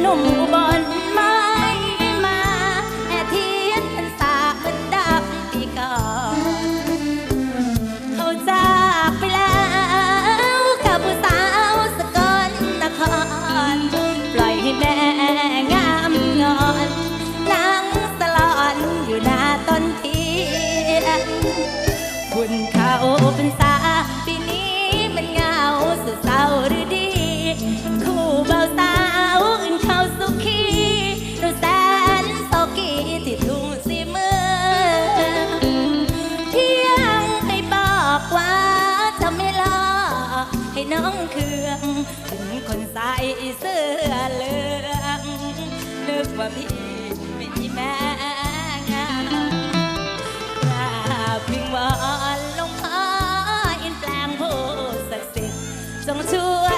หนุ่มอุบลไม่มาแอบเทียนพรรษาเหมือนดับปีก่อนเขาจากไปแล้วกับผู้สาวสกลนคร ปล่อยให้แม่งามงอนนั่งสลอนอยู่หน้าต้นเทียนบุญเขาเป็นสาปีนี้มันเหงาสุดเศร้าหรือดี ให้น้องเครื่องถึงคนใส่เสื้อเหลืองนึกว่าพี่มีแม่งากราบพิงวอนลงพ่ออินแปลงผู้ศักดิ์สิทธิ์จงช่วย